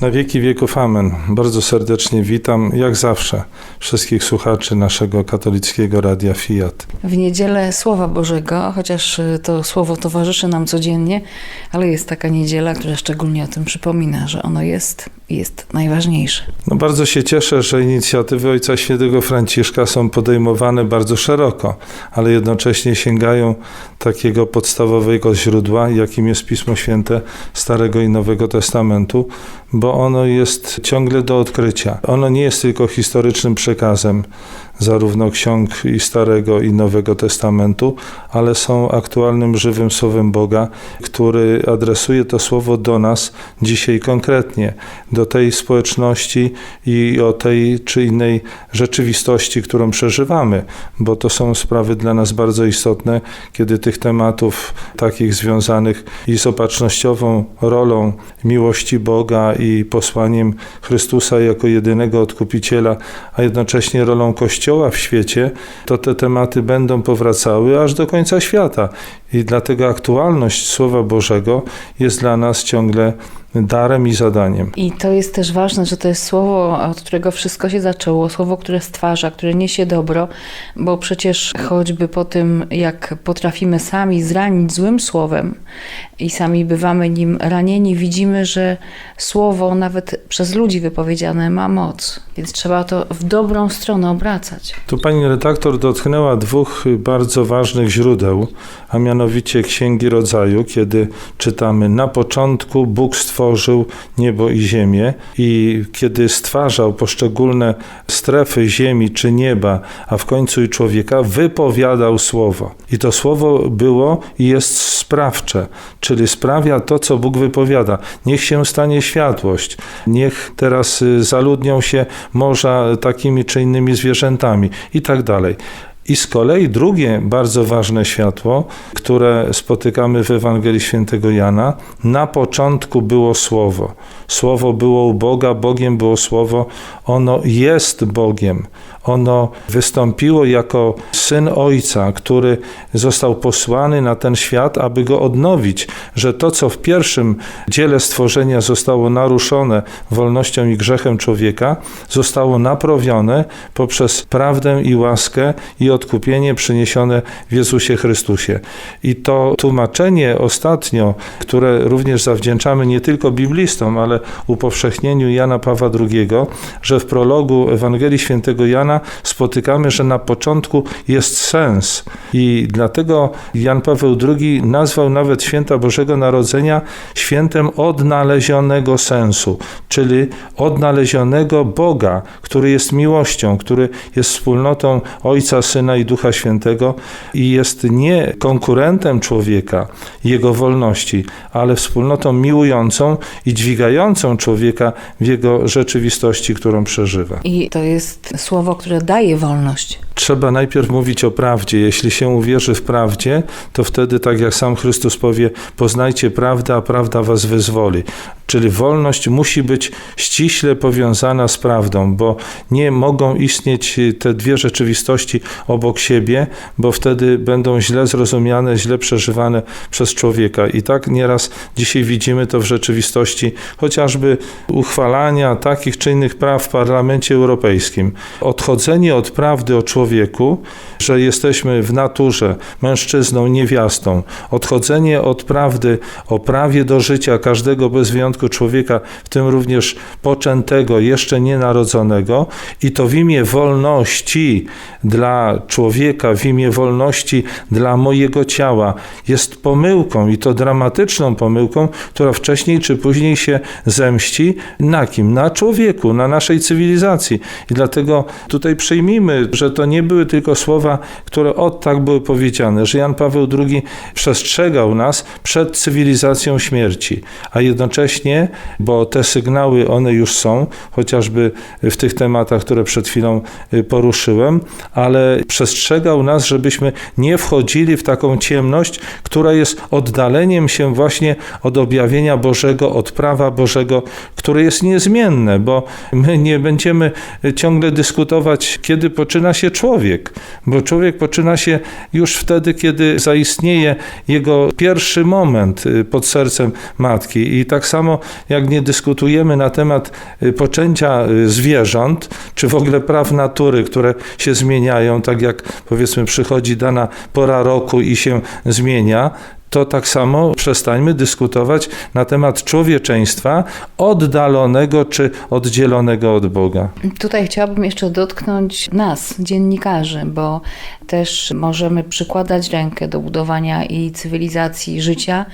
Na wieki wieków amen. Bardzo serdecznie witam, jak zawsze, wszystkich słuchaczy naszego katolickiego Radia Fiat. W niedzielę Słowa Bożego, chociaż y, to słowo towarzyszy nam codziennie, ale jest taka niedziela, która szczególnie o tym przypomina, że ono jest i jest najważniejsze. No bardzo się cieszę, że inicjatywy Ojca Świętego Franciszka są podejmowane bardzo szeroko, ale jednocześnie sięgają takiego podstawowego źródła, jakim jest Pismo Święte Starego i Nowego Testamentu, bo ono jest ciągle do odkrycia. Ono nie jest tylko historycznym przekazem zarówno ksiąg i Starego i Nowego Testamentu, ale są aktualnym, żywym słowem Boga, który adresuje to słowo do nas dzisiaj konkretnie, do tej społeczności i o tej czy innej rzeczywistości, którą przeżywamy, bo to są sprawy dla nas bardzo istotne, kiedy tych tematów takich związanych i z opatrznościową rolą miłości Boga i posłaniem Chrystusa jako jedynego odkupiciela, a jednocześnie rolą Kościoła w świecie, to te tematy będą powracały aż do końca świata. I dlatego aktualność Słowa Bożego jest dla nas ciągle darem i zadaniem. I to jest też ważne, że to jest słowo, od którego wszystko się zaczęło, słowo, które stwarza, które niesie dobro, bo przecież choćby po tym, jak potrafimy sami zranić złym słowem i sami bywamy nim ranieni, widzimy, że słowo nawet przez ludzi wypowiedziane ma moc, więc trzeba to w dobrą stronę obracać. Tu pani redaktor dotknęła dwóch bardzo ważnych źródeł, a mianowicie Księgi Rodzaju, kiedy czytamy na początku Bóg stworzył niebo i ziemię i kiedy stwarzał poszczególne strefy ziemi czy nieba, a w końcu i człowieka, wypowiadał słowo. I to słowo było i jest sprawcze, czyli sprawia to, co Bóg wypowiada. Niech się stanie światłość, niech teraz y, zaludnią się morza takimi czy innymi zwierzętami i tak dalej. I z kolei drugie bardzo ważne światło, które spotykamy w Ewangelii Świętego Jana, na początku było Słowo. Słowo było u Boga, Bogiem było Słowo, ono jest Bogiem. Ono wystąpiło jako syn Ojca, który został posłany na ten świat, aby go odnowić, że to, co w pierwszym dziele stworzenia zostało naruszone wolnością i grzechem człowieka, zostało naprawione poprzez prawdę i łaskę i odkupienie przyniesione w Jezusie Chrystusie. I to tłumaczenie ostatnio, które również zawdzięczamy nie tylko biblistom, ale upowszechnieniu Jana Pawła II, że w prologu Ewangelii Świętego Jana spotykamy, że na początku jest sens. I dlatego Jan Paweł II nazwał nawet święta Bożego Narodzenia świętem odnalezionego sensu, czyli odnalezionego Boga, który jest miłością, który jest wspólnotą Ojca, Syna i Ducha Świętego i jest nie konkurentem człowieka, jego wolności, ale wspólnotą miłującą i dźwigającą człowieka w jego rzeczywistości, którą przeżywa. I to jest słowo, które daje wolność. Trzeba najpierw mówić o prawdzie. Jeśli się uwierzy w prawdzie, to wtedy, tak jak sam Chrystus powie, poznajcie prawdę, a prawda was wyzwoli. Czyli wolność musi być ściśle powiązana z prawdą, bo nie mogą istnieć te dwie rzeczywistości obok siebie, bo wtedy będą źle zrozumiane, źle przeżywane przez człowieka. I tak nieraz dzisiaj widzimy to w rzeczywistości chociażby uchwalania takich czy innych praw w Parlamencie Europejskim. Odchodzenie od prawdy o człowieku, że jesteśmy w naturze mężczyzną, niewiastą, odchodzenie od prawdy o prawie do życia każdego bez wyjątku człowieka, w tym również poczętego, jeszcze nienarodzonego, i to w imię wolności dla człowieka, w imię wolności dla mojego ciała, jest pomyłką i to dramatyczną pomyłką, która wcześniej czy później się zemści na kim? Na człowieku, na naszej cywilizacji. I dlatego tutaj przyjmijmy, że to nie były tylko słowa, które od tak były powiedziane, że Jan Paweł II przestrzegał nas przed cywilizacją śmierci, a jednocześnie, bo te sygnały one już są, chociażby w tych tematach, które przed chwilą y, poruszyłem, ale przestrzegał nas, żebyśmy nie wchodzili w taką ciemność, która jest oddaleniem się właśnie od objawienia Bożego, od prawa Bożego, które jest niezmienne, bo my nie będziemy ciągle dyskutować kiedy poczyna się człowiek, bo człowiek poczyna się już wtedy, kiedy zaistnieje jego pierwszy moment y, pod sercem matki. I tak samo jak nie dyskutujemy na temat y, poczęcia y, zwierząt, czy w ogóle praw natury, które się zmieniają, tak jak powiedzmy przychodzi dana pora roku i się zmienia, to tak samo przestańmy dyskutować na temat człowieczeństwa oddalonego czy oddzielonego od Boga. Tutaj chciałabym jeszcze dotknąć nas, dziennikarzy, bo też możemy przykładać rękę do budowania i cywilizacji życia.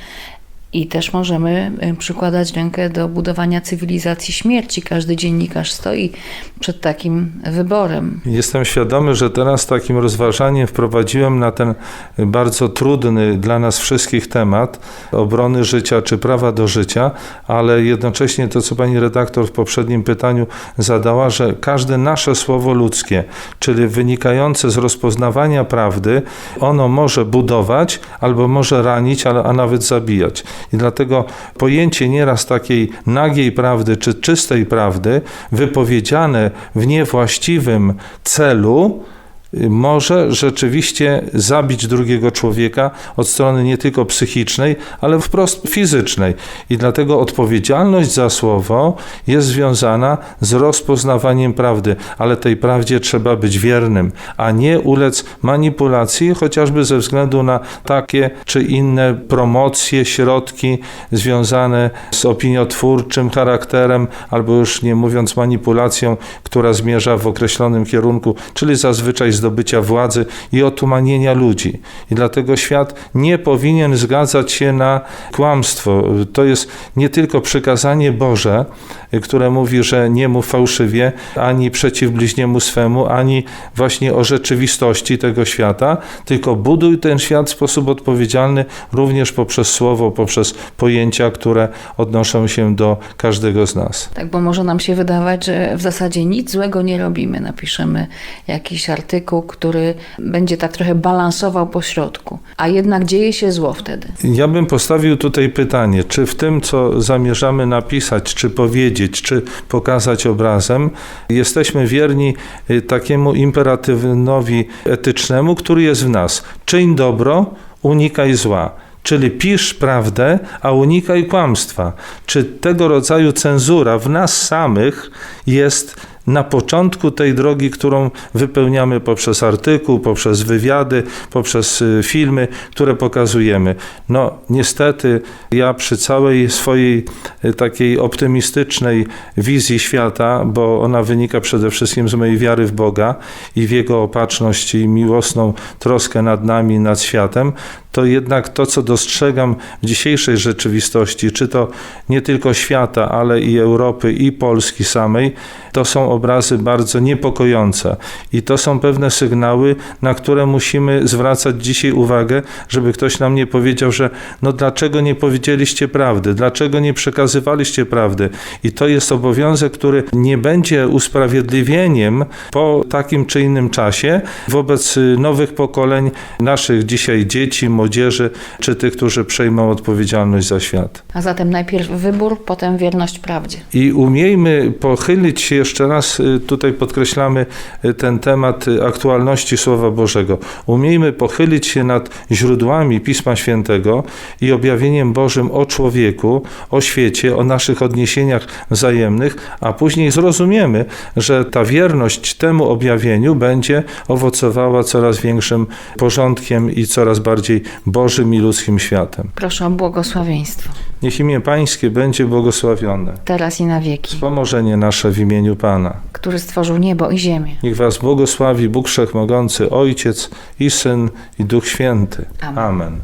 I też możemy y, przykładać rękę do budowania cywilizacji śmierci. Każdy dziennikarz stoi przed takim wyborem. Jestem świadomy, że teraz takim rozważaniem wprowadziłem na ten bardzo trudny dla nas wszystkich temat obrony życia czy prawa do życia, ale jednocześnie to, co pani redaktor w poprzednim pytaniu zadała, że każde nasze słowo ludzkie, czyli wynikające z rozpoznawania prawdy, ono może budować albo może ranić, ale, a nawet zabijać. I dlatego pojęcie nieraz takiej nagiej prawdy czy czystej prawdy, wypowiedziane w niewłaściwym celu, może rzeczywiście zabić drugiego człowieka od strony nie tylko psychicznej, ale wprost fizycznej. I dlatego odpowiedzialność za słowo jest związana z rozpoznawaniem prawdy, ale tej prawdzie trzeba być wiernym, a nie ulec manipulacji, chociażby ze względu na takie czy inne promocje, środki związane z opiniotwórczym charakterem, albo już nie mówiąc manipulacją, która zmierza w określonym kierunku, czyli zazwyczaj zdobycia władzy i otumanienia ludzi. I dlatego świat nie powinien zgadzać się na kłamstwo. To jest nie tylko przykazanie Boże, które mówi, że nie mów fałszywie, ani przeciw bliźniemu swemu, ani właśnie o rzeczywistości tego świata, tylko buduj ten świat w sposób odpowiedzialny również poprzez słowo, poprzez pojęcia, które odnoszą się do każdego z nas. Tak, bo może nam się wydawać, że w zasadzie nic złego nie robimy. Napiszemy jakiś artykuł, który będzie tak trochę balansował po środku, a jednak dzieje się zło wtedy. Ja bym postawił tutaj pytanie, czy w tym, co zamierzamy napisać, czy powiedzieć, czy pokazać obrazem, jesteśmy wierni y, takiemu imperatywowi etycznemu, który jest w nas. Czyń dobro, unikaj zła. Czyli pisz prawdę, a unikaj kłamstwa. Czy tego rodzaju cenzura w nas samych jest na początku tej drogi, którą wypełniamy poprzez artykuł, poprzez wywiady, poprzez y, filmy, które pokazujemy. No, niestety, ja przy całej swojej y, takiej optymistycznej wizji świata, bo ona wynika przede wszystkim z mojej wiary w Boga i w Jego opatrzność i miłosną troskę nad nami, nad światem, to jednak to, co dostrzegam w dzisiejszej rzeczywistości, czy to nie tylko świata, ale i Europy, i Polski samej, to są obrazy bardzo niepokojące. I to są pewne sygnały, na które musimy zwracać dzisiaj uwagę, żeby ktoś nam nie powiedział, że no dlaczego nie powiedzieliście prawdy, dlaczego nie przekazywaliście prawdy. I to jest obowiązek, który nie będzie usprawiedliwieniem po takim czy innym czasie wobec nowych pokoleń naszych dzisiaj dzieci, młodzieży, czy tych, którzy przejmą odpowiedzialność za świat. A zatem najpierw wybór, potem wierność prawdzie. I umiejmy pochylić się jeszcze raz, y, tutaj podkreślamy y, ten temat y, aktualności Słowa Bożego. Umiejmy pochylić się nad źródłami Pisma Świętego i objawieniem Bożym o człowieku, o świecie, o naszych odniesieniach wzajemnych, a później zrozumiemy, że ta wierność temu objawieniu będzie owocowała coraz większym porządkiem i coraz bardziej Bożym i ludzkim światem. Proszę o błogosławieństwo. Niech imię Pańskie będzie błogosławione. Teraz i na wieki. Pomożenie nasze w imieniu Pana. Który stworzył niebo i ziemię. Niech Was błogosławi Bóg Wszechmogący, Ojciec i Syn i Duch Święty. Amen. Amen.